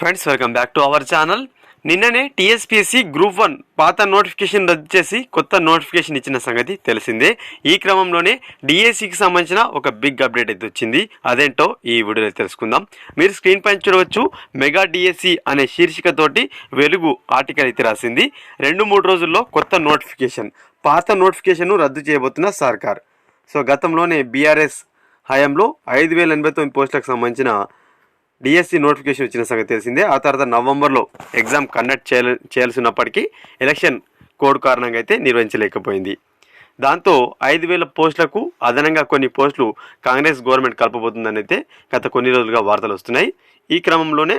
Friends welcome back to our channel నిన్ననే TSPSC group one పాత notification రద్దు చేసి కొత్త నోటిఫికేషన్ ఇచ్చిన సంగతి తెలిసిందే. ఈ క్రమంలోనే డిఎస్సికి సంబంధించిన ఒక బిగ్ అప్డేట్ అయితే వచ్చింది. అదేంటో ఈ వీడియోలో తెలుసుకుందాం. మీరు స్క్రీన్ పైన చూడవచ్చు మెగా డిఎస్సి అనే శీర్షికతోటి వెలుగు ఆర్టికల్ అయితే రాసింది. రెండు మూడు రోజుల్లో కొత్త నోటిఫికేషన్ పాత నోటిఫికేషన్ను రద్దు చేయబోతున్న సర్కార్. సో గతంలోనే బీఆర్ఎస్ హయాంలో ఐదు వేల ఎనభై తొమ్మిది పోస్టులకు సంబంధించిన డిఎస్సి నోటిఫికేషన్ వచ్చిన సంగతి తెలిసిందే. ఆ తర్వాత నవంబర్లో ఎగ్జామ్ కండక్ట్ చేయాల చేయాల్సి ఉన్నప్పటికీ ఎలక్షన్ కోడ్ కారణంగా అయితే నిర్వహించలేకపోయింది. దాంతో ఐదు వేల పోస్టులకు అదనంగా కొన్ని పోస్టులు కాంగ్రెస్ గవర్నమెంట్ కలపబోతుందని అయితే గత కొన్ని రోజులుగా వార్తలు వస్తున్నాయి. ఈ క్రమంలోనే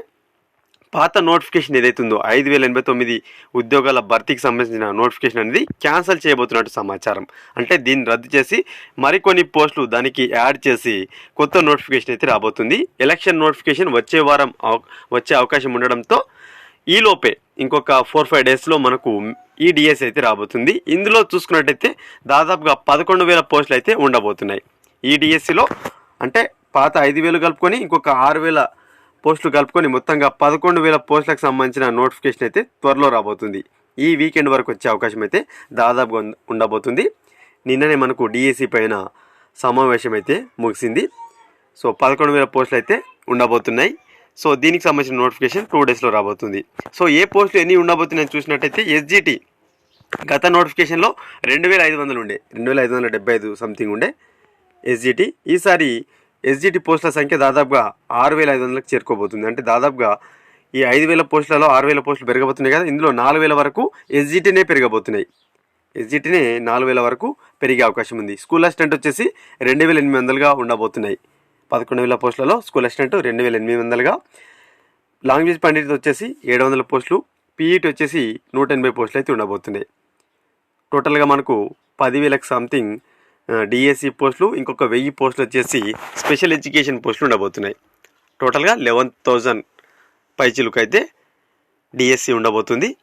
పాత నోటిఫికేషన్ ఏదైతే ఉందో ఐదు వేల ఎనభై తొమ్మిది ఉద్యోగాల భర్తీకి సంబంధించిన నోటిఫికేషన్ అనేది క్యాన్సిల్ చేయబోతున్నట్టు సమాచారం. అంటే దీన్ని రద్దు చేసి మరికొన్ని పోస్టులు దానికి యాడ్ చేసి కొత్త నోటిఫికేషన్ అయితే రాబోతుంది. ఎలక్షన్ నోటిఫికేషన్ వచ్చే వారం వచ్చే అవకాశం ఉండడంతో ఈలోపే ఇంకొక ఫోర్ ఫైవ్ డేస్లో మనకు ఈ డిఎస్ అయితే రాబోతుంది. ఇందులో చూసుకున్నట్టయితే దాదాపుగా పదకొండు వేల పోస్టులు అయితే ఉండబోతున్నాయి. ఈ డిఎస్సిలో అంటే పాత ఐదు వేలు కలుపుకొని ఇంకొక ఆరు వేల పోస్టులు కలుపుకొని మొత్తంగా పదకొండు వేల పోస్టులకు సంబంధించిన నోటిఫికేషన్ అయితే త్వరలో రాబోతుంది. ఈ వీకెండ్ వరకు వచ్చే అవకాశం అయితే దాదాపుగా ఉండబోతుంది. నిన్ననే మనకు డిఎస్సి పైన సమావేశం అయితే ముగిసింది. సో పదకొండు వేల పోస్టులు అయితే ఉండబోతున్నాయి. సో దీనికి సంబంధించిన నోటిఫికేషన్ టూ డేస్లో రాబోతుంది. సో ఏ పోస్టులు ఎన్ని ఉండబోతున్నాయని చూసినట్టయితే ఎస్జిటి గత నోటిఫికేషన్లో రెండు వేల ఐదు వందలు ఉండే రెండు వేల ఐదు వందల డెబ్బై ఐదు సంథింగ్ ఉండే ఎస్జిటి. ఈసారి ఎస్జిటి పోస్టుల సంఖ్య దాదాపుగా ఆరు వేల ఐదు వందలకు చేరుకోబోతుంది. అంటే దాదాపుగా ఈ ఐదు వేల పోస్టులలో ఆరు వేల పోస్టులు పెరగబోతున్నాయి కదా. ఇందులో నాలుగు వేల వరకు ఎస్జిటినే పెరగబోతున్నాయి. ఎస్జిటినే నాలుగు వేల వరకు పెరిగే అవకాశం ఉంది. స్కూల్ అసిస్టెంట్ వచ్చేసి రెండు వేల ఎనిమిది వందలుగా ఉండబోతున్నాయి. పదకొండు వేల పోస్టులలో స్కూల్ అసిస్టెంట్ రెండు వేల ఎనిమిది వందలుగా. లాంగ్వేజ్ పండిట్ వచ్చేసి ఏడు వందల పోస్టులు. పీఈటీ వచ్చేసి నూట ఎనభై పోస్టులు అయితే ఉండబోతున్నాయి టోటల్గా మనకు పదివేలకు సంథింగ్ డిఎస్సి పోస్టులు ఇంకొక వెయ్యి పోస్టులు వచ్చేసి స్పెషల్ ఎడ్యుకేషన్ పోస్టులు ఉండబోతున్నాయి. టోటల్గా లెవెన్ థౌజండ్ పైచిలుకు అయితే డిఎస్సి ఉండబోతుంది.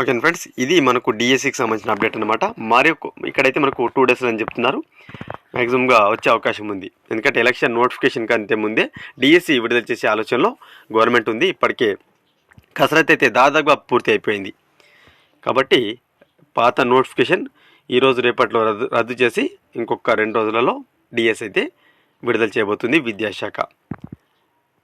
ఓకే ఫ్రెండ్స్ ఇది మనకు డిఎస్సికి సంబంధించిన అప్డేట్ అనమాట మరి ఒక- ఇక్కడైతే మనకు టూ డేస్ అని చెప్తున్నారు. మ్యాక్సిమంగా వచ్చే అవకాశం ఉంది. ఎందుకంటే ఎలక్షన్ నోటిఫికేషన్ కంటే ముందే డిఎస్సి విడుదల చేసే ఆలోచనలో గవర్నమెంట్ ఉంది. ఇప్పటికే కసరత్ అయితే దాదాపుగా పూర్తి అయిపోయింది. కాబట్టి పాత నోటిఫికేషన్ ఈరోజు రేపట్లో రద్దు రద్దు చేసి ఇంకొక రెండు రోజులలో డిఎస్ అయితే విడుదల చేయబోతుంది విద్యాశాఖ.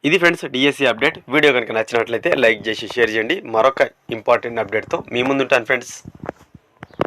ఇది ఫ్రెండ్స్ డిఎస్సి అప్డేట్. వీడియో కనుక నచ్చినట్లయితే లైక్ చేసి షేర్ చేయండి. మరొక ఇంపార్టెంట్ అప్డేట్తో మీ ముందుంటాను ఫ్రెండ్స్.